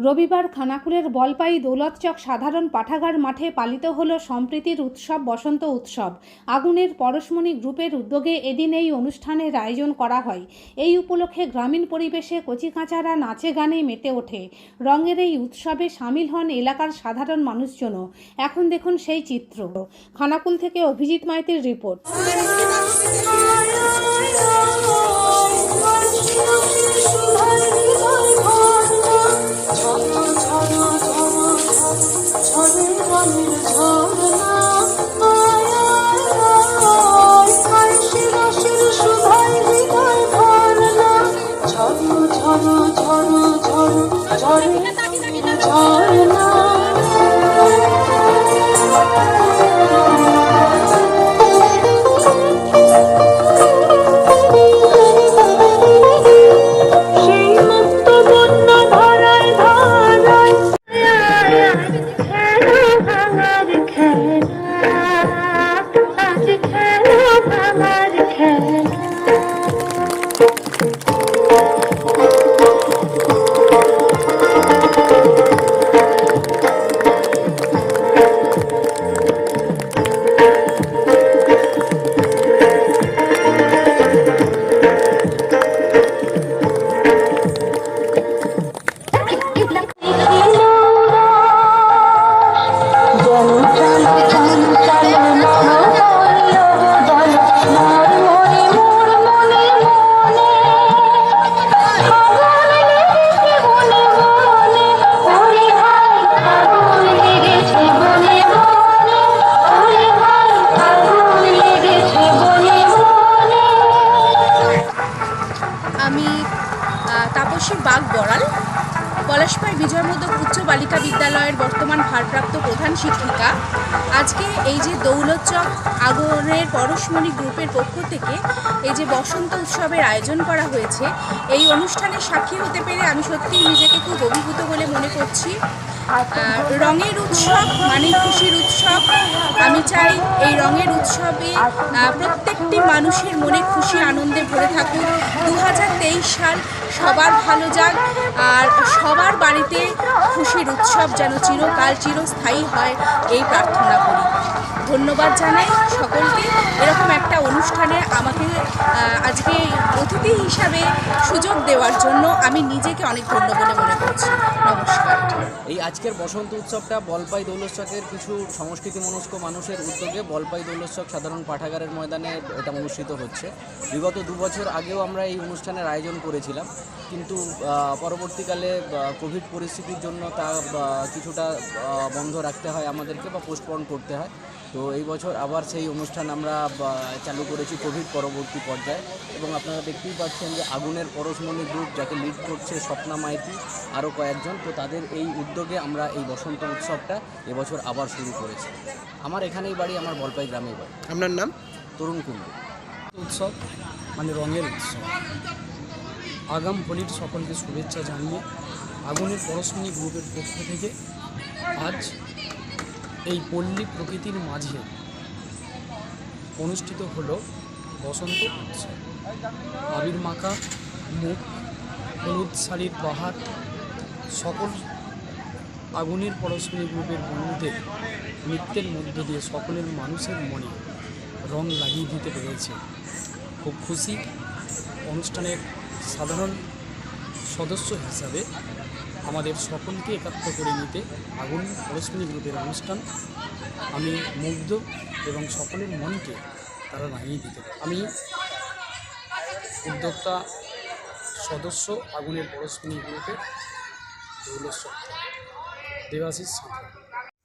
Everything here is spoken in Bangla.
রবিবার খানাকুলের বলপাই দৌলতচক সাধারণ পাঠাগার মাঠে পালিত হল সম্প্রীতির উৎসব বসন্ত উৎসব আগুনের পরশমণি গ্রুপের উদ্যোগে এদিন এই অনুষ্ঠানের আয়োজন করা হয় এই উপলক্ষে গ্রামীণ পরিবেশে কচিকাঁচারা নাচে গানে মেতে ওঠে রঙের এই উৎসবে সামিল হন এলাকার সাধারণ মানুষজনও এখন দেখুন সেই চিত্র খানাকুল থেকে অভিজিৎ মাইতির রিপোর্ট সেই আমি তাপসী বাগ বড়াল পলাশপাড় বিজয়মোদক উচ্চ বালিকা বিদ্যালয়ের বর্তমান ভারপ্রাপ্ত প্রধান শিক্ষিকা। আজকে এই যে দৌলতচক আগরের পরশমণি গ্রুপের পক্ষ থেকে এই যে বসন্ত উৎসবের আয়োজন করা হয়েছে এই অনুষ্ঠানের সাক্ষী হতে পেরে আমি সত্যিই নিজেকে খুব অভিভূত বলে মনে করছি। রঙের উৎসব মানে খুশির উৎসব। আমি চাই এই রঙের উৎসবে আহ, প্রত্যেকটি মানুষের মনে খুশি, আনন্দে ভরে থাকুক দু হাজার তেইশ সাল সবার ভালো যাক, আর সবার বাড়িতে খুশির উৎসব যেন চিরকাল চিরস্থায়ী হয়, এই প্রার্থনা করি। ধন্যবাদ জানাই সকলকে। এরকম একটা অনুষ্ঠানে আমাকে আজকে অতিথি হিসাবে সুযোগ দেওয়ার জন্য আমি নিজেকে অনেক ধন্য বলে মনে করছি। নমস্কার। এই আজকের বসন্ত উৎসবটা বলপাই দৌলতচকের কিছু সংস্কৃতি মনস্ক মানুষের উদ্যোগে বলপাই দৌলতচক সাধারণ পাঠাগারের ময়দানে এটা অনুষ্ঠিত হচ্ছে। বিগত দু বছর আগেও আমরা এই অনুষ্ঠানের আয়োজন করেছিলাম, কিন্তু পরবর্তীকালে কোভিড পরিস্থিতির জন্য তা কিছুটা বন্ধ রাখতে হয় আমাদেরকে বা পোস্টপন করতে হয়। তো এই বছর আবার সেই অনুষ্ঠান আমরা চালু করেছি কোভিড পরবর্তী পর্যায়ে। এবং আপনারা দেখতেই পাচ্ছেন যে আগুনের পরশমণি গ্রুপ যাকে লিড করছে স্বপ্না মাইতি আরও কয়েকজন। তো তাদের এই উদ্যোগে আমরা এই বসন্ত উৎসবটা এবছর আবার শুরু করেছি। আমার এখানেই বাড়ি আমার বলপাই গ্রামেই বাড়ি। আপনার নাম? তরুণ কুণ্ডু। উৎসব মানে রঙের উৎসব। আগাম হোলির সকলকে শুভেচ্ছা জানিয়ে আগুনের পরশমণি গ্রুপের পক্ষ থেকে আজ এই পল্লী প্রকৃতির মাঝে অনুষ্ঠিত হলো বসন্ত উৎসব। আবির মাখা, মুখ, হলুদ শাড়ির বাহার সকল আগুনের পরশমণি গ্রুপের বন্ধুদের নৃত্যের মধ্য দিয়ে সকলের মানুষের মনে রং লাগিয়ে দিতে পেরেছে। খুব খুশি অনুষ্ঠানের সাধারণ সদস্য হিসাবে আমাদের সকলকে একাত্ম করে নিতে আগুন পরশমণি গ্রুপের অনুষ্ঠান আমি মুগ্ধ এবং সকলের মনকে তারা রাঙিয়ে দিতে আমি উদ্যোক্তা, সদস্য আগুনের পরশমণি গ্রুপের দেবাশিস